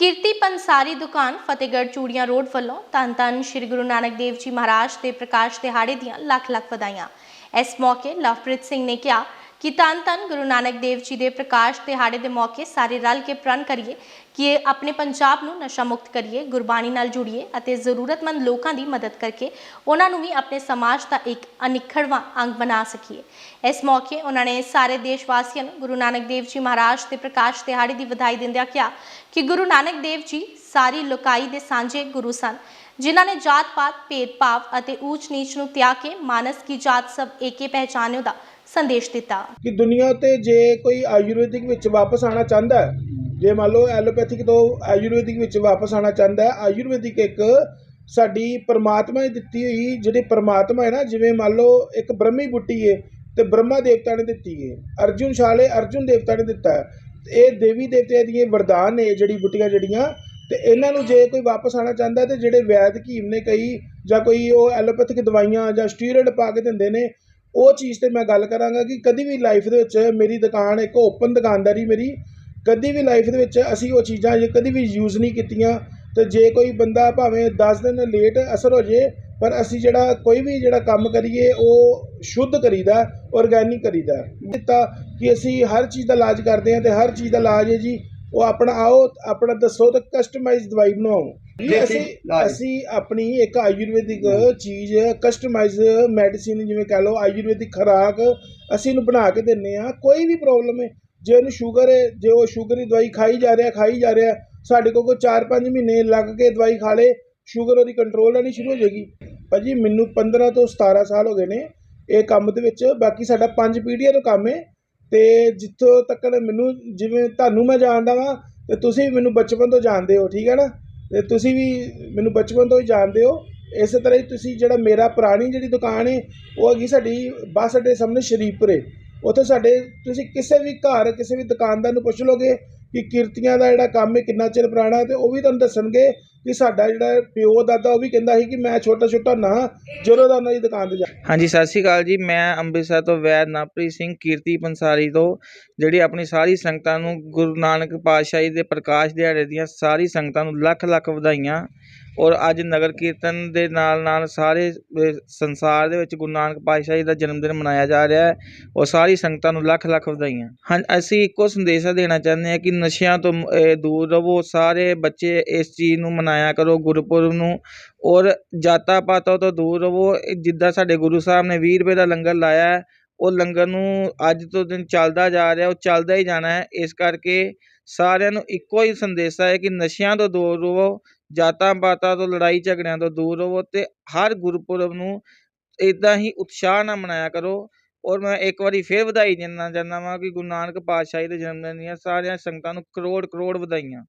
ਕੀਰਤੀ ਪੰਸਾਰੀ ਦੁਕਾਨ ਫਤਿਹਗੜ੍ਹ ਚੂੜੀਆਂ ਰੋਡ ਵੱਲੋਂ ਧੰਨ ਧੰਨ ਸ੍ਰੀ ਗੁਰੂ ਨਾਨਕ ਦੇਵ ਜੀ ਮਹਾਰਾਜ ਦੇ ਪ੍ਰਕਾਸ਼ ਦਿਹਾੜੇ ਦੀਆਂ ਲੱਖ ਲੱਖ ਵਧਾਈਆਂ। ਇਸ ਮੌਕੇ ਲਵਪ੍ਰੀਤ ਸਿੰਘ ਨੇ ਕਿਹਾ ਕਿ ਤਨ ਧੰਨ ਗੁਰੂ ਨਾਨਕ ਦੇਵ ਜੀ ਦੇ ਪ੍ਰਕਾਸ਼ ਦਿਹਾੜੇ ਦੇ ਮੌਕੇ ਸਾਰੇ ਰਲ ਕੇ ਪ੍ਰਣ ਕਰੀਏ ਕਿ ਆਪਣੇ ਪੰਜਾਬ ਨੂੰ ਨਸ਼ਾ ਮੁਕਤ ਕਰੀਏ, ਗੁਰਬਾਣੀ ਨਾਲ ਜੁੜੀਏ ਅਤੇ ਜ਼ਰੂਰਤਮੰਦ ਲੋਕਾਂ ਦੀ ਮਦਦ ਕਰਕੇ ਉਹਨਾਂ ਨੂੰ ਵੀ ਆਪਣੇ ਸਮਾਜ ਦਾ ਇੱਕ ਅਨਿੱਖੜਵਾਂ ਅੰਗ ਬਣਾ ਸਕੀਏ। ਇਸ ਮੌਕੇ ਉਹਨਾਂ ਨੇ ਸਾਰੇ ਦੇਸ਼ ਵਾਸੀਆਂ ਨੂੰ ਗੁਰੂ ਨਾਨਕ ਦੇਵ ਜੀ ਮਹਾਰਾਜ ਦੇ ਪ੍ਰਕਾਸ਼ ਦਿਹਾੜੇ ਦੀ ਵਧਾਈ ਦਿੰਦਿਆਂ ਕਿਹਾ ਕਿ ਗੁਰੂ ਨਾਨਕ ਦੇਵ ਜੀ ਸਾਰੀ ਲੋਕਾਈ ਦੇ ਸਾਂਝੇ ਗੁਰੂ ਸਨ, ਜਿਨ੍ਹਾਂ ਨੇ ਜਾਤ ਪਾਤ ਭੇਦ ਭਾਵ ਅਤੇ ਊਚ ਨੀਚ ਨੂੰ ਤਿਆਗ ਕੇ ਮਾਨਸ ਕੀ ਜਾਤ ਸਭ ਏਕੇ ਪਹਿਚਾਨਿਓ ਦਾ ਸੰਦੇਸ਼ ਦਿੱਤਾ। ਕਿ ਦੁਨੀਆ ਉੱਤੇ ਜੇ ਕੋਈ ਆਯੁਰਵੈਦਿਕ ਵਿੱਚ ਵਾਪਸ ਆਣਾ ਚਾਹੁੰਦਾ ਹੈ, ਜੇ ਮੰਨ ਲਓ ਐਲੋਪੈਥਿਕ ਤੋਂ ਆਯੁਰਵੈਦਿਕ ਵਿੱਚ ਵਾਪਸ ਆਣਾ ਚਾਹੁੰਦਾ ਹੈ ਆਯੁਰਵੈਦਿਕ ਇੱਕ ਸਾਡੀ ਪਰਮਾਤਮਾ ਨੇ ਦਿੱਤੀ ਹੋਈ ਜਿਹੜੀ ਪਰਮਾਤਮਾ ਹੈ ਨਾ ਜਿਵੇਂ ਮੰਨ ਲਓ ਇੱਕ ਬ੍ਰਹਮੀ ਬੁੱਟੀ ਹੈ ਤੇ ਬ੍ਰਹਮਾ ਦੇਵਤਾ ਨੇ ਦਿੱਤੀ ਹੈ ਅਰਜੁਨ ਸ਼ਾਲੇ ਅਰਜੁਨ ਦੇਵਤਾ ਨੇ ਦਿੱਤਾ ਹੈ ਇਹ ਦੇਵੀ ਦੇਵਤਿਆਂ ਦੀਆਂ ਵਰਦਾਨ ਨੇ ਜਿਹੜੀ ਬੁੱਟੀਆਂ ਜਿਹੜੀਆਂ ਤੇ ਇਹਨਾਂ ਨੂੰ ਜੇ ਕੋਈ ਵਾਪਸ ਆਣਾ ਚਾਹੁੰਦਾ ਤੇ ਜਿਹੜੇ ਵੈਦ ਹਕੀਮ ਨੇ ਕਈ ਜਾਂ ਕੋਈ ਉਹ ਐਲੋਪੈਥਿਕ ਦਵਾਈਆਂ ਜਾਂ ਸਟੀਰੋਇਡ ਪਾ ਕੇ ਦਿੰਦੇ ਨੇ ਉਹ ਚੀਜ਼ ਤੇ ਮੈਂ ਗੱਲ ਕਰਾਂਗਾ ਕਿ ਕਦੀ ਵੀ ਲਾਈਫ ਦੇ ਵਿੱਚ ਮੇਰੀ ਦੁਕਾਨ, ਇੱਕ ਓਪਨ ਦੁਕਾਨਦਾਰੀ ਮੇਰੀ, ਕਦੀ ਵੀ ਲਾਈਫ ਦੇ ਵਿੱਚ ਅਸੀਂ ਉਹ ਚੀਜ਼ਾਂ ਜੇ ਕਦੀ ਵੀ ਯੂਜ਼ ਨਹੀਂ ਕੀਤੀਆਂ, ਤੇ ਜੇ ਕੋਈ ਬੰਦਾ ਭਾਵੇਂ 10 ਦਿਨ ਲੇਟ ਅਸਰ ਹੋ ਜੇ, ਪਰ ਅਸੀਂ ਜਿਹੜਾ ਕੋਈ ਵੀ ਜਿਹੜਾ ਕੰਮ ਕਰੀਏ, ਉਹ ਸ਼ੁੱਧ ਕਰੀਦਾ ਆਰਗੈਨਿਕ ਕਰੀਦਾ। ਦਿੱਤਾ ਕਿ ਅਸੀਂ ਹਰ ਚੀਜ਼ ਦਾ ਇਲਾਜ ਕਰਦੇ ਹਾਂ ਤੇ ਹਰ ਚੀਜ਼ ਦਾ ਇਲਾਜ ਹੈ ਜੀ ਉਹ ਆਪਣਾ ਆਓ ਆਪਣਾ ਦੱਸੋ ਤੇ ਕਸਟਮਾਈਜ਼ ਦਵਾਈ ਬਣਾਓ ਅਸੀਂ। ਅਸੀਂ ਆਪਣੀ ਇੱਕ ਆਯੁਰਵੈਦਿਕ ਚੀਜ਼ ਕਸਟਮਾਈਜ਼ ਮੈਡੀਸਿਨ ਜਿਵੇਂ ਕਹ ਲਓ ਆਯੁਰਵੈਦਿਕ ਖੁਰਾਕ ਅਸੀਂ ਇਹਨੂੰ ਬਣਾ ਕੇ ਦਿੰਨੇ ਆ ਕੋਈ ਵੀ ਪ੍ਰੋਬਲਮ ਹੈ ਜੇ ਉਹਨੂੰ ਸ਼ੂਗਰ ਹੈ ਜੇ ਉਹ ਸ਼ੂਗਰ ਦੀ ਦਵਾਈ ਖਾਈ ਜਾ ਰਿਹਾ ਖਾਈ ਜਾ ਰਿਹਾ ਸਾਡੇ ਕੋਲ ਕੋਈ 4-5 ਮਹੀਨੇ ਲੱਗ ਕੇ ਦਵਾਈ ਖਾ ਲੇ ਸ਼ੂਗਰ ਉਹਦੀ ਕੰਟਰੋਲ ਆਣੀ ਸ਼ੁਰੂ ਹੋ ਜਾਏਗੀ। ਭਾਜੀ ਮੈਨੂੰ 15 ਤੋਂ 17 ਸਾਲ ਹੋ ਗਏ ਨੇ ਇਹ ਕੰਮ ਦੇ ਵਿੱਚ ਬਾਕੀ ਸਾਡਾ ਪੰਜ ਪੀੜ੍ਹੀਆਂ ਦਾ ਕੰਮ ਹੈ। ਤੇ ਜਿੱਥੋਂ ਤੱਕ ਮੈਨੂੰ ਜਿਵੇਂ ਤੁਹਾਨੂੰ ਮੈਂ ਜਾਣਦਾ ਵਾਂ, ਤੇ ਤੁਸੀਂ ਵੀ ਮੈਨੂੰ ਬਚਪਨ ਤੋਂ ਜਾਣਦੇ ਹੋ, ਠੀਕ ਹੈ ਨਾ? ਤੇ ਤੁਸੀਂ ਵੀ ਮੈਨੂੰ ਬਚਪਨ ਤੋਂ ਹੀ ਜਾਣਦੇ ਹੋ। ਇਸੇ ਤਰ੍ਹਾਂ ਹੀ ਤੁਸੀਂ ਜਿਹੜਾ ਮੇਰਾ ਪੁਰਾਣੀ ਜਿਹੜੀ ਦੁਕਾਨ ਹੈ ਉਹ ਹੈਗੀ ਸਾਡੀ ਬੱਸ ਅੱਡੇ ਸਾਹਮਣੇ ਸ਼ਰੀਫਪੁਰੇ। ਉੱਥੇ ਸਾਡੇ ਤੁਸੀਂ ਕਿਸੇ ਵੀ ਘਰ, ਕਿਸੇ ਵੀ ਦੁਕਾਨਦਾਰ ਨੂੰ ਪੁੱਛ ਲੋਗੇ ਕਿ ਕਿਰਤੀਆਂ ਦਾ ਜਿਹੜਾ ਕੰਮ ਹੈ ਕਿੰਨਾ ਚਿਰ ਪੁਰਾਣਾ ਹੈ ਤੇ ਉਹ ਵੀ ਤੁਹਾਨੂੰ ਦੱਸਣਗੇ ਕਿ ਸਾਡਾ ਜਿਹੜਾ ਪਿਓ ਦਾਦਾ ਉਹ ਵੀ ਕਹਿੰਦਾ ਸੀ ਕਿ ਮੈਂ ਛੋਟਾ ਛੋਟਾ ਨਾ ਜਦੋਂ ਦਾ ਉਹਨਾਂ ਦੀ ਦੁਕਾਨ ਤੇ ਜਾ ਹਾਂਜੀ, ਸਤਿ ਸ਼੍ਰੀ ਅਕਾਲ ਜੀ। ਮੈਂ ਅੰਮ੍ਰਿਤਸਰ ਤੋਂ ਵੈਦ ਨਵਪ੍ਰੀਤ ਸਿੰਘ ਕੀਰਤੀ ਪੰਸਾਰੀ ਤੋਂ, ਜਿਹੜੀ ਆਪਣੀ ਸਾਰੀ ਸੰਗਤਾਂ ਨੂੰ ਗੁਰੂ ਨਾਨਕ ਪਾਤਸ਼ਾਹ ਜੀ ਦੇ ਪ੍ਰਕਾਸ਼ ਦਿਹਾੜੇ ਦੀਆਂ ਸਾਰੀ ਸੰਗਤਾਂ ਨੂੰ ਲੱਖ ਲੱਖ ਵਧਾਈਆਂ। ਔਰ ਅੱਜ ਨਗਰ ਕੀਰਤਨ ਦੇ ਨਾਲ ਨਾਲ ਸਾਰੇ ਸੰਸਾਰ ਦੇ ਵਿੱਚ ਗੁਰੂ ਨਾਨਕ ਪਾਤਸ਼ਾਹ ਜੀ ਦਾ ਜਨਮ ਦਿਨ ਮਨਾਇਆ ਜਾ ਰਿਹਾ ਹੈ। ਔਰ ਸਾਰੀ ਸੰਗਤਾਂ ਨੂੰ ਲੱਖ ਲੱਖ ਵਧਾਈਆਂ। ਹਾਂ ਅਸੀਂ ਇੱਕੋ ਸੰਦੇਸ਼ ਦੇਣਾ ਚਾਹੁੰਦੇ ਹਾਂ ਕਿ ਨਸ਼ਿਆਂ ਤੋਂ ਦੂਰ ਰਹੋ। ਸਾਰੇ ਬੱਚੇ ਇਸ ਚੀਜ਼ ਨੂੰ ਮਨਾਇਆ ਕਰੋ, ਗੁਰਪੁਰਬ ਨੂੰ। ਔਰ ਜਾਤਾਂ ਪਾਤਾਂ ਤੋਂ ਦੂਰ ਰਹੋ। ਜਿੱਦਾਂ ਸਾਡੇ ਗੁਰੂ ਗੁਰੂ ਸਾਹਿਬ ਨੇ ਵੀਹ ਰੁਪਏ ਦਾ ਲੰਗਰ ਲਾਇਆ ਉਹ ਲੰਗਰ ਨੂੰ ਅੱਜ ਤੋਂ ਦਿਨ ਚੱਲਦਾ ਜਾ ਰਿਹਾ, ਉਹ ਚੱਲਦਾ ਹੀ ਜਾਣਾ ਹੈ। ਇਸ ਕਰਕੇ ਸਾਰਿਆਂ ਨੂੰ ਇੱਕੋ ਹੀ ਸੰਦੇਸ਼ ਹੈ ਕਿ ਨਸ਼ਿਆਂ ਤੋਂ ਦੂਰ ਰਹੋ, ਜਾਤਾਂ ਪਾਤਾਂ ਤੋਂ ਲੜਾਈ ਝਗੜਿਆਂ ਤੋਂ ਦੂਰ ਰਹੋ ਅਤੇ ਹਰ ਗੁਰਪੁਰਬ ਨੂੰ ਇੱਦਾਂ ਹੀ ਉਤਸ਼ਾਹ ਨਾਲ ਮਨਾਇਆ ਕਰੋ। ਔਰ ਮੈਂ ਇੱਕ ਵਾਰੀ ਫੇਰ ਵਧਾਈ ਦੇਣਾ ਚਾਹੁੰਦਾ ਵਾਂ ਕਿ ਗੁਰੂ ਨਾਨਕ ਪਾਤਸ਼ਾਹੀ ਦੇ ਜਨਮ ਦਿਨ ਦੀਆਂ ਸਾਰੀਆਂ ਸੰਗਤਾਂ ਨੂੰ ਕਰੋੜ ਕਰੋੜ ਵਧਾਈਆਂ।